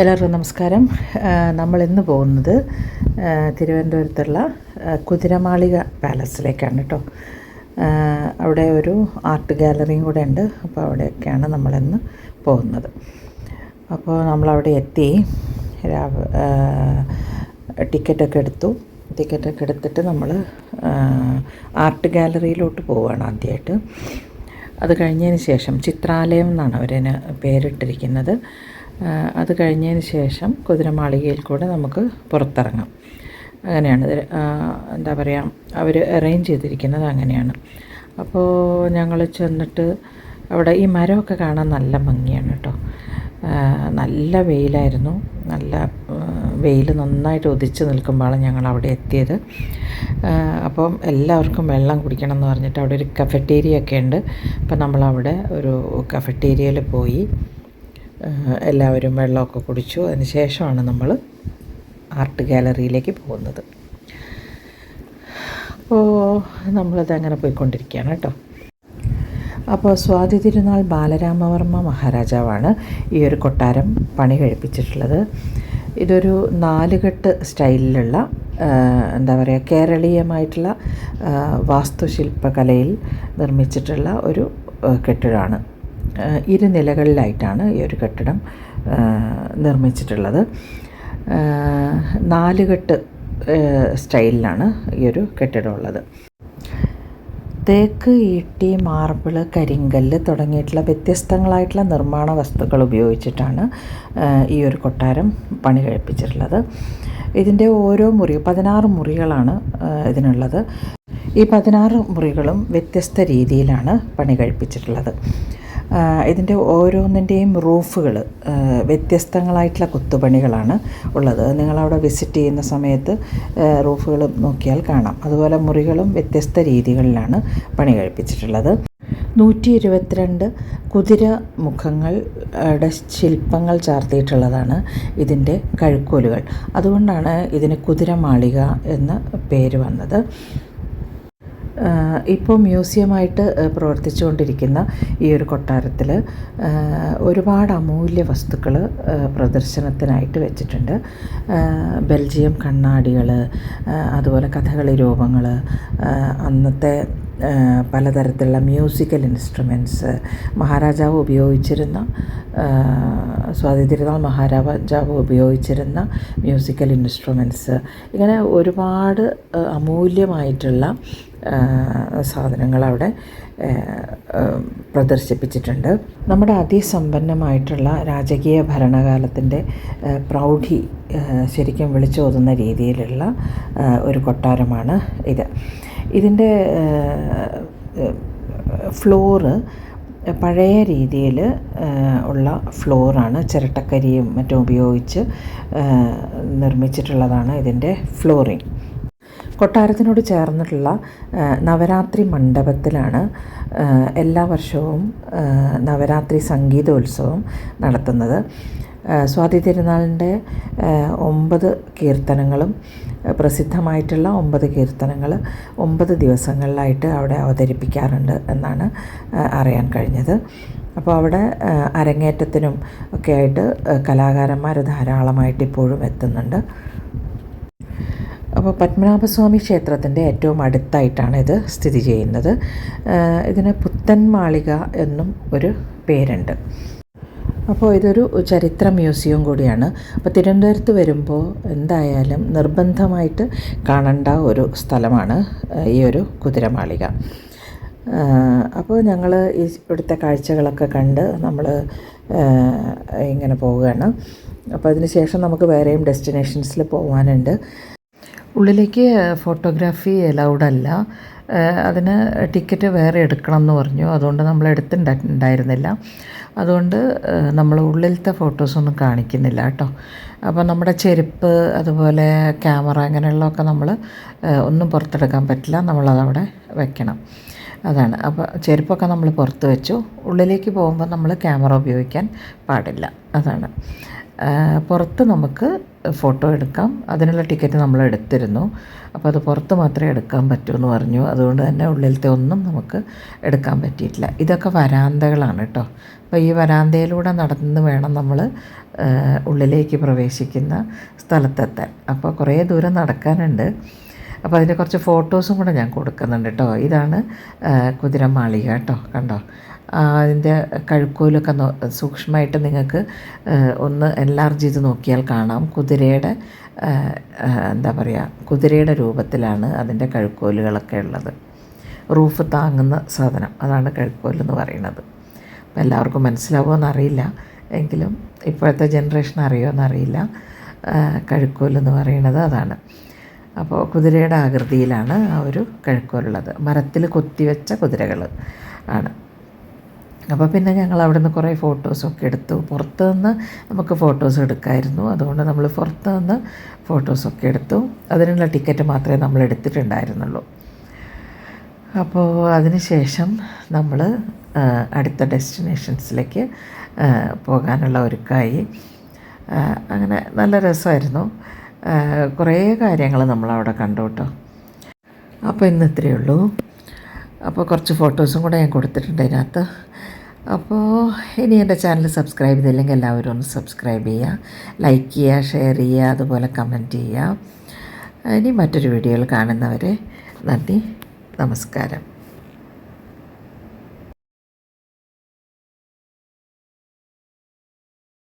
എല്ലാവർക്കും നമസ്കാരം. നമ്മൾ ഇന്ന് പോകുന്നത് തിരുവനന്തപുരത്തുള്ള കുതിരമാളിക പാലസിലേക്കാണ് കേട്ടോ. അവിടെ ഒരു ആർട്ട് ഗാലറിയും കൂടെ ഉണ്ട്. അപ്പോൾ അവിടെയൊക്കെയാണ് നമ്മളിന്ന് പോകുന്നത്. അപ്പോൾ നമ്മളവിടെ എത്തി. രാവ് ടിക്കറ്റൊക്കെ എടുത്തു. ടിക്കറ്റൊക്കെ എടുത്തിട്ട് നമ്മൾ ആർട്ട് ഗാലറിയിലോട്ട് പോവുകയാണ് ആദ്യമായിട്ട്. അത് കഴിഞ്ഞതിന് ശേഷം ചിത്രാലയം എന്നാണ് അവരതിന് പേരിട്ടിരിക്കുന്നത്. അത് കഴിഞ്ഞതിന് ശേഷം കുതിരമാളികയിൽ കൂടെ നമുക്ക് പുറത്തിറങ്ങാം. അങ്ങനെയാണ്. എന്താ പറയുക അവർ അറേഞ്ച് ചെയ്തിരിക്കുന്നത് അങ്ങനെയാണ്. അപ്പോൾ ഞങ്ങൾ ചെന്നിട്ട് അവിടെ ഈ മരമൊക്കെ കാണാൻ നല്ല ഭംഗിയാണ് കേട്ടോ. നല്ല വെയിലായിരുന്നു. നല്ല വെയിൽ നന്നായിട്ട് ഉദിച്ച് നിൽക്കുമ്പോഴാണ് ഞങ്ങൾ അവിടെ എത്തിയത്. അപ്പം എല്ലാവർക്കും വെള്ളം കുടിക്കണം എന്ന് പറഞ്ഞിട്ട് അവിടെ ഒരു കഫറ്റേരിയ ഒക്കെ ഉണ്ട്. അപ്പം നമ്മളവിടെ ഒരു കഫറ്റേരിയയിൽ പോയി എല്ലാവരും വെള്ളമൊക്കെ കുടിച്ചു. അതിന് ശേഷമാണ് നമ്മൾ ആർട്ട് ഗാലറിയിലേക്ക് പോകുന്നത്. അപ്പോൾ നമ്മളത് അങ്ങനെ പോയിക്കൊണ്ടിരിക്കുകയാണ് കേട്ടോ. അപ്പോൾ സ്വാതി തിരുനാൾ ബാലരാമവർമ്മ മഹാരാജാവാണ് ഈ ഒരു കൊട്ടാരം പണി കഴിപ്പിച്ചിട്ടുള്ളത്. ഇതൊരു നാലുകെട്ട് സ്റ്റൈലിലുള്ള എന്താ പറയുക കേരളീയമായിട്ടുള്ള വാസ്തുശില്പകലയിൽ നിർമ്മിച്ചിട്ടുള്ള ഒരു കെട്ടിടമാണ്. ഇരുനിലകളിലായിട്ടാണ് ഈ ഒരു കെട്ടിടം നിർമ്മിച്ചിട്ടുള്ളത്. നാലുകെട്ട് സ്റ്റൈലിലാണ് ഈ ഒരു കെട്ടിടമുള്ളത് തേക്ക് ഈട്ടി മാർബിൾ കരിങ്കല്ല് തുടങ്ങിയിട്ടുള്ള വ്യത്യസ്തങ്ങളായിട്ടുള്ള നിർമ്മാണ വസ്തുക്കൾ ഉപയോഗിച്ചിട്ടാണ് ഈ ഒരു കൊട്ടാരം പണി കഴിപ്പിച്ചിട്ടുള്ളത്. ഇതിന്റെ ഓരോ മുറി പതിനാറ് മുറികളാണ് ഇതിനുള്ളത്. ഈ പതിനാറ് മുറികളും വ്യത്യസ്ത രീതിയിലാണ് പണി കഴിപ്പിച്ചിട്ടുള്ളത്. ഇതിന്റെ ഓരോന്നിന്റെയും റൂഫുകൾ വ്യത്യസ്തങ്ങളായിട്ടുള്ള കൊത്തുപണികളാണ് ഉള്ളത്. നിങ്ങളവിടെ വിസിറ്റ് ചെയ്യുന്ന സമയത്ത് റൂഫുകൾ നോക്കിയാൽ കാണാം. അതുപോലെ മുറികളും വ്യത്യസ്ത രീതികളിലാണ് പണി കഴിപ്പിച്ചിട്ടുള്ളത്. നൂറ്റി ഇരുപത്തിരണ്ട് കുതിര മുഖങ്ങളുടെ ശില്പങ്ങൾ ചാർത്തിയിട്ടുള്ളതാണ് ഇതിന്റെ കഴുക്കോലുകൾ. അതുകൊണ്ടാണ് ഇതിന് കുതിരമാളിക എന്ന പേര് വന്നത്. ഇപ്പോൾ മ്യൂസിയമായിട്ട് പ്രവർത്തിച്ചുകൊണ്ടിരിക്കുന്ന ഈ ഒരു കൊട്ടാരത്തിൽ ഒരുപാട് അമൂല്യ വസ്തുക്കൾ പ്രദർശനത്തിനായിട്ട് വെച്ചിട്ടുണ്ട്. ബെൽജിയം കണ്ണാടികൾ അതുപോലെ കഥകളി രൂപങ്ങൾ അന്നത്തെ പലതരത്തിലുള്ള മ്യൂസിക്കൽ ഇൻസ്ട്രുമെന്റ്സ് മഹാരാജാവ് ഉപയോഗിച്ചിരുന്ന സ്വാതി മഹാരാജാവ് ഉപയോഗിച്ചിരുന്ന മ്യൂസിക്കൽ ഇൻസ്ട്രുമെന്റ്സ് ഇങ്ങനെ ഒരുപാട് അമൂല്യമായിട്ടുള്ള സാധനങ്ങൾ അവിടെ പ്രദർശിപ്പിച്ചിട്ടുണ്ട്. നമ്മുടെ അതിസമ്പന്നമായിട്ടുള്ള രാജകീയ ഭരണകാലത്തിന്റെ പ്രൗഢി ശരിക്കും വിളിച്ചോതുന്ന രീതിയിലുള്ള ഒരു കൊട്ടാരമാണ് ഇത്. ഇതിന്റെ ഫ്ലോറ് പഴയ രീതിയിൽ ഉള്ള ഫ്ലോറാണ് ചിരട്ടക്കരിയും മറ്റും ഉപയോഗിച്ച് നിർമ്മിച്ചിട്ടുള്ളതാണ് ഇതിന്റെ ഫ്ലോറിങ്. കൊട്ടാരത്തിനോട് ചേർന്നിട്ടുള്ള നവരാത്രി മണ്ഡപത്തിലാണ് എല്ലാ വർഷവും നവരാത്രി സംഗീതോത്സവം നടത്തുന്നത്. സ്വാതി തിരുനാളിന്റെ ഒമ്പത് കീർത്തനങ്ങളും പ്രസിദ്ധമായിട്ടുള്ള ഒമ്പത് കീർത്തനങ്ങൾ ഒമ്പത് ദിവസങ്ങളിലായിട്ട് അവിടെ അവതരിപ്പിക്കാറുണ്ട് എന്നാണ് അറിയാൻ കഴിഞ്ഞത്. അപ്പോൾ അവിടെ അരങ്ങേറ്റത്തിനും ഒക്കെ ആയിട്ട് കലാകാരന്മാർ ധാരാളമായിട്ട് ഇപ്പോഴും എത്തുന്നുണ്ട്. അപ്പോൾ പത്മനാഭസ്വാമി ക്ഷേത്രത്തിന്റെ ഏറ്റവും അടുത്തായിട്ടാണ് ഇത് സ്ഥിതി ചെയ്യുന്നത്. ഇതിന് പുത്തൻ മാളിക എന്നും ഒരു പേരുണ്ട്. അപ്പോൾ ഇതൊരു ചരിത്ര മ്യൂസിയം കൂടിയാണ്. അപ്പോൾ തിരുവനന്തപുരത്ത് വരുമ്പോൾ എന്തായാലും നിർബന്ധമായിട്ട് കാണേണ്ട ഒരു സ്ഥലമാണ് ഈ ഒരു കുതിരമാളിക. അപ്പോൾ ഞങ്ങൾ ഈ ഇവിടുത്തെ കാഴ്ചകളൊക്കെ കണ്ട് നമ്മൾ ഇങ്ങനെ പോവുകയാണ്. അപ്പോൾ അതിന് ശേഷം നമുക്ക് വേറെയും ഡെസ്റ്റിനേഷൻസിൽ പോകാനുണ്ട് ഉള്ളിലേക്ക് ഫോട്ടോഗ്രാഫി അലൗഡ് അല്ല അതിന് ടിക്കറ്റ് വേറെ എടുക്കണം എന്ന് പറഞ്ഞു. അതുകൊണ്ട് നമ്മൾ എടുത്തിട്ടുണ്ടായിരുന്നില്ല അതുകൊണ്ട് നമ്മൾ ഉള്ളിലത്തെ ഫോട്ടോസൊന്നും കാണിക്കുന്നില്ല കേട്ടോ. അപ്പോൾ നമ്മുടെ ചെരുപ്പ് അതുപോലെ ക്യാമറ അങ്ങനെയുള്ളതൊക്കെ നമ്മൾ ഒന്നും പുറത്തെടുക്കാൻ പറ്റില്ല. നമ്മളതവിടെ വെക്കണം. അതാണ്. അപ്പോൾ ചെരുപ്പൊക്കെ നമ്മൾ പുറത്ത് വെച്ചു. ഉള്ളിലേക്ക് പോകുമ്പോൾ നമ്മൾ ക്യാമറ ഉപയോഗിക്കാൻ പാടില്ല. അതാണ്. പുറത്ത് നമുക്ക് ഫോട്ടോ എടുക്കാം. അതിനുള്ള ടിക്കറ്റ് നമ്മൾ എടുത്തിരുന്നു. അപ്പോൾ അത് പുറത്ത് മാത്രമേ എടുക്കാൻ പറ്റൂ എന്ന് പറഞ്ഞു. അതുകൊണ്ട് തന്നെ ഉള്ളിലത്തെ ഒന്നും നമുക്ക് എടുക്കാൻ പറ്റിയിട്ടില്ല. ഇതൊക്കെ വരാന്തകളാണ് കേട്ടോ. അപ്പോൾ ഈ വരാന്തയിലൂടെ നടന്ന് വേണം നമ്മൾ ഉള്ളിലേക്ക് പ്രവേശിക്കുന്ന സ്ഥലത്തെത്താൻ. അപ്പോൾ കുറേ ദൂരം നടക്കാനുണ്ട്. അപ്പോൾ അതിന്റെ കുറച്ച് ഫോട്ടോസും കൂടെ ഞാൻ കൊടുക്കുന്നുണ്ട് കേട്ടോ. ഇതാണ് കുതിരമാളിക കേട്ടോ. കണ്ടോ? അതിന്റെ കഴുക്കോലൊക്കെ നോ സൂക്ഷ്മമായിട്ട് നിങ്ങൾക്ക് ഒന്ന് എൻലാർജ് ചെയ്ത് നോക്കിയാൽ കാണാം. കുതിരയുടെ എന്താ പറയുക കുതിരയുടെ രൂപത്തിലാണ് അതിന്റെ കഴുക്കോലുകളൊക്കെ ഉള്ളത്. റൂഫ് താങ്ങുന്ന സാധനം അതാണ് കഴുക്കോൽ എന്ന് പറയുന്നത്. അപ്പം എല്ലാവർക്കും മനസ്സിലാവുമോ എന്നറിയില്ല. എങ്കിലും ഇപ്പോഴത്തെ ജനറേഷൻ അറിയുമോ എന്നറിയില്ല. കഴുക്കോലെന്ന് പറയുന്നത് അതാണ്. അപ്പോൾ കുതിരയുടെ ആകൃതിയിലാണ് ആ ഒരു കഴുക്കോലുള്ളത്. മരത്തിൽ കൊത്തിവെച്ച കുതിരകൾ ആണ്. അപ്പോൾ പിന്നെ ഞങ്ങൾ അവിടെ നിന്ന് കുറേ ഫോട്ടോസൊക്കെ എടുത്തു. പുറത്ത് നിന്ന് നമുക്ക് ഫോട്ടോസ് എടുക്കായിരുന്നു. അതുകൊണ്ട് നമ്മൾ പുറത്ത് നിന്ന് ഫോട്ടോസൊക്കെ എടുത്തു. അതിനുള്ള ടിക്കറ്റ് മാത്രമേ നമ്മൾ എടുത്തിട്ടുണ്ടായിരുന്നുള്ളൂ. അപ്പോൾ അതിന് ശേഷം നമ്മൾ അടുത്ത ഡെസ്റ്റിനേഷൻസിലേക്ക് പോകാനുള്ള ഒരുക്കായി. അങ്ങനെ നല്ല രസമായിരുന്നു. കുറേ കാര്യങ്ങൾ നമ്മളവിടെ കണ്ടു കേട്ടോ. അപ്പോൾ ഇന്ന് ഇത്രയേ ഉള്ളൂ. അപ്പോൾ കുറച്ച് ഫോട്ടോസും കൂടെ ഞാൻ കൊടുത്തിട്ടുണ്ട് അതിനകത്ത് അപ്പോൾ ഇനി എന്റെ ചാനൽ സബ്സ്ക്രൈബ് ചെയ്തില്ലെങ്കിൽ എല്ലാവരും ഒന്ന് സബ്സ്ക്രൈബ് ചെയ്യുക ലൈക്ക് ചെയ്യുക ഷെയർ ചെയ്യുക അതുപോലെ കമന്റ് ചെയ്യുക. ഇനി മറ്റൊരു വീഡിയോയിൽ കാണുന്നവരെ നന്ദി നമസ്കാരം.